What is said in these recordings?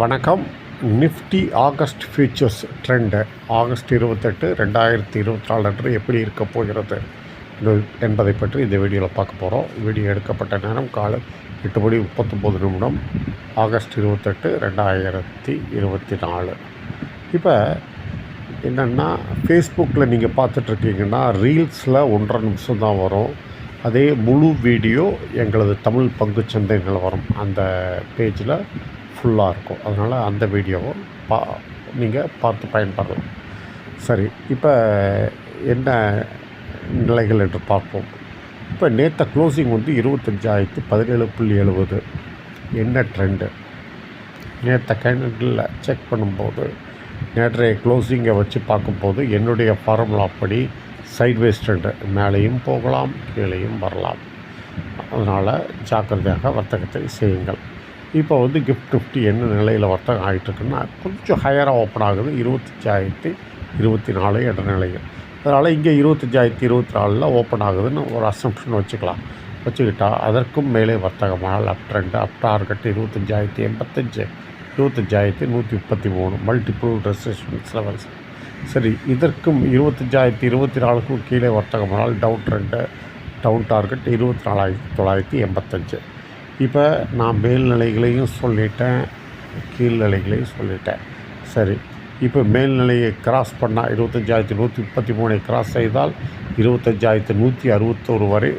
வணக்கம். Nifty August futures trend. August இருபத்தெட்டு ரெண்டாயிரத்தி இருபத்தி நாலு அன்று எப்படி இருக்க போகிறது? என்பதை பற்றி இந்த வீடியோவில் பார்க்க போகிறோம் வீடியோ எடுக்கப்பட்ட நேரம் காலை எட்டு மணி முப்பத்தொம்போது நிமிடம். ஆகஸ்ட் இருபத்தெட்டு ரெண்டாயிரத்தி இருபத்தி நாலு இப்போ என்னென்னா ஃபேஸ்புக்கில் நீங்கள் பார்த்துட்ருக்கீங்கன்னா ரீல்ஸில் ஒன்றரை நிமிஷம் தான் வரும். அதே முழு வீடியோ எங்களது தமிழ் பங்குச்சந்தை நிலவரம் அந்த பேஜில் ஃபுல்லாக இருக்கும். அதனால் அந்த வீடியோவை பா நீங்கள் பார்த்து பயன்படலாம். சரி இப்போ என்ன நிலைகள் என்று பார்ப்போம். இப்போ நேற்று க்ளோசிங் வந்து இருபத்தஞ்சாயிரத்து பதினேழு புள்ளி எழுபது. என்ன ட்ரெண்டு நேற்று கேண்டில் செக் பண்ணும்போது நேற்றைய க்ளோசிங்கை வச்சு பார்க்கும்போது என்னுடைய ஃபார்முலா படி சைட்வேஸ் ட்ரெண்டு மேலேயும் போகலாம் கீழேயும் வரலாம். அதனால் ஜாக்கிரதையாக வர்த்தகத்தை செய்யுங்கள். இப்போ வந்து கிஃப்ட் ஃபிஃப்டி என்ன நிலையில் வர்த்தகம் ஆகிட்டுருக்குன்னா கொஞ்சம் ஹையராக ஓப்பன் ஆகுது. இருபத்தஞ்சாயிரத்தி இருபத்தி நாலு என்ற நிலையில். அதனால் இங்கே இருபத்தஞ்சாயிரத்தி இருபத்தி நாலில் ஓப்பன் ஆகுதுன்னு ஒரு அசம்ஷன் வச்சுக்கலாம். வச்சுக்கிட்டால் அதற்கும் மேலே வர்த்தகமானால் அப் ட்ரெண்ட் அப் டார்கெட் இருபத்தஞ்சாயிரத்தி எண்பத்தஞ்சு இருபத்தஞ்சாயிரத்தி நூற்றி முப்பத்தி மூணு மல்டிபிள் ரெசிஸ்டன்ஸ் லெவல்ஸ் சரி இதற்கும் இருபத்தஞ்சாயிரத்தி இருபத்தி நாலுக்கும் கீழே வர்த்தகமானால் டவுன் ட்ரெண்டு டவுன் டார்கெட் இருபத்தி நாலாயிரத்தி தொள்ளாயிரத்தி எண்பத்தஞ்சு. இப்போ நான் மேல்நிலைகளையும் சொல்லிட்டேன் கீழ்நிலைகளையும் சொல்லிட்டேன். சரி இப்போ மேல்நிலையை கிராஸ் பண்ணால் இருபத்தஞ்சாயிரத்தி நூற்றி முப்பத்தி மூணை கிராஸ் செய்தால் இருபத்தஞ்சாயிரத்தி நூற்றி அறுபத்தோரு வரை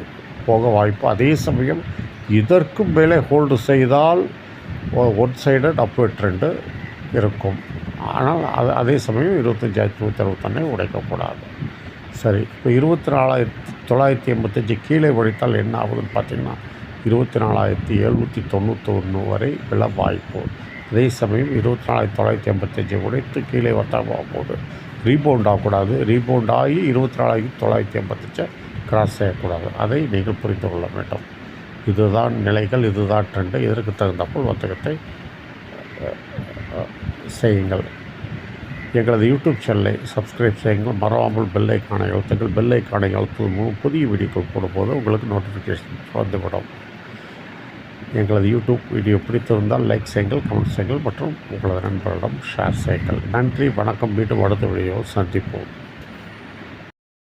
போக வாய்ப்பு. அதே சமயம் இதற்கும் மேலே ஹோல்டு செய்தால் ஒன் சைடட் அப்வர்ட் ட்ரெண்டு இருக்கும். ஆனால் அது அதே சமயம் இருபத்தஞ்சாயிரத்தி நூற்றி அறுபத்தொன்னே உடைக்கக்கூடாது. சரி இப்போ இருபத்தி நாலாயிரத்தி தொள்ளாயிரத்தி எண்பத்தஞ்சு கீழே உடைத்தால் என்ன ஆகுதுன்னு பார்த்திங்கன்னா இருபத்தி நாலாயிரத்தி எழுநூற்றி தொண்ணூற்றொன்று வரை விழ வாய்ப்பு அதே சமயம் இருபத்தி நாலாயிரத்தி தொள்ளாயிரத்தி எண்பத்தஞ்சு உடைத்து கீழே வர்த்தகமாக போகுது ரீபவுண்ட் ஆகக்கூடாது. ரீபவுண்ட் ஆகி இருபத்தி நாலாயிரத்தி தொள்ளாயிரத்தி எண்பத்தஞ்சை கிராஸ் செய்யக்கூடாது. அதை நீங்கள் புரிந்து கொள்ள வேண்டும். இதுதான் நிலைகள் இதுதான் ட்ரெண்டு இதற்கு தகுந்தப்போல் வர்த்தகத்தை செய்யுங்கள். எங்களது யூடியூப் சேனலை சப்ஸ்கிரைப் செய்யுங்கள். மறவாமல் பெல்லை காணை அழுத்துங்கள். பெல்லை காணை அழுத்து புதிய வீடியோக்கள் போடும்போது உங்களுக்கு நோட்டிஃபிகேஷன் வந்துவிடும். எங்களது யூடியூப் வீடியோ பிடித்திருந்தால் லைக் செய்யுங்கள் கமெண்ட் செய்யுங்கள் மற்றும் உங்களது நண்பர்களிடம் ஷேர் செய்யுங்கள். நன்றி வணக்கம். மீண்டும் அடுத்த வீடியோ சந்திப்போம்.